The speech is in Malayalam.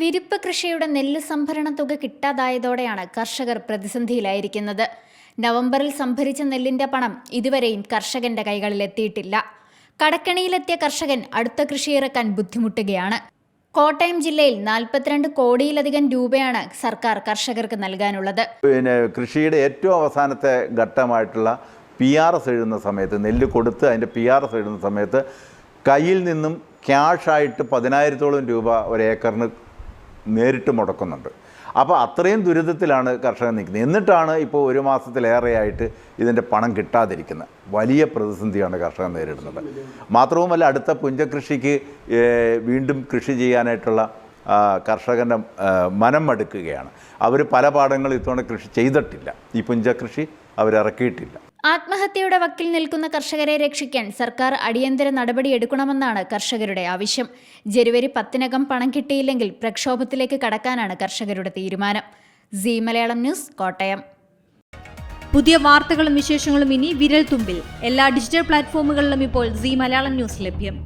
വിരിപ്പ് കൃഷിയുടെ നെല്ല് സംഭരണ തുക കിട്ടാതായതോടെയാണ് കർഷകർ പ്രതിസന്ധിയിലായിരിക്കുന്നത്. നവംബറിൽ സംഭരിച്ച നെല്ലിന്റെ പണം ഇതുവരെയും കർഷകന്റെ കൈകളിൽ എത്തിയിട്ടില്ല. കടക്കണിയിലെത്തിയ കർഷകൻ അടുത്ത കൃഷിയിറക്കാൻ ബുദ്ധിമുട്ടുകയാണ്. കോട്ടയം ജില്ലയിൽ നാൽപ്പത്തിരണ്ട് കോടിയിലധികം രൂപയാണ് സർക്കാർ കർഷകർക്ക് നൽകാനുള്ളത്. പിന്നെ കൃഷിയുടെ ഏറ്റവും അവസാനത്തെ ഘട്ടമായിട്ടുള്ള പി ആർ എസ് എഴുതുന്ന സമയത്ത് നെല്ല് കൊടുത്ത് അതിന്റെ പി ആർ എസ് എഴുതുന്ന സമയത്ത് കയ്യിൽ നിന്നും ക്യാഷായിട്ട് പതിനായിരത്തോളം രൂപ ഒരു ഏക്കറിന് നേരിട്ട് മുടക്കുന്നുണ്ട്. അപ്പോൾ അത്രയും ദുരിതത്തിലാണ് കർഷകൻ നിൽക്കുന്നത്. എന്നിട്ടാണ് ഇപ്പോൾ ഒരു മാസത്തിലേറെയായിട്ട് ഇതിന്റെ പണം കിട്ടാതിരിക്കുന്നത്. വലിയ പ്രതിസന്ധിയാണ് കർഷകൻ നേരിടുന്നത്. മാത്രവുമല്ല അടുത്ത പുഞ്ചകൃഷിക്ക് വീണ്ടും കൃഷി ചെയ്യാനായിട്ടുള്ള കർഷകന്റെ മനം മടുക്കുകയാണ് അവർ പല പാടങ്ങളും ഇത്തവണ കൃഷി ചെയ്തിട്ടില്ല. ഈ പുഞ്ചകൃഷി അവരിറക്കിയിട്ടില്ല ആത്മഹത്യയുടെ വക്കിൽ നിൽക്കുന്ന കർഷകരെ രക്ഷിക്കാൻ സർക്കാർ അടിയന്തര നടപടി എടുക്കണമെന്നാണ് കർഷകരുടെ ആവശ്യം. ജനുവരി പത്തിനകം പണം കിട്ടിയില്ലെങ്കിൽ പ്രക്ഷോഭത്തിലേക്ക് കടക്കാനാണ് കർഷകരുടെ തീരുമാനം. C Malayalam news Kottayam. പുതിയ വാർത്തകളും വിശേഷങ്ങളും ഇനി വിരൽ തുമ്പിൽ എല്ലാ ഡിജിറ്റൽ പ്ലാറ്റ്ഫോമുകളിലും ഇപ്പോൾ സി മലയാളം ന്യൂസ് ലഭ്യം.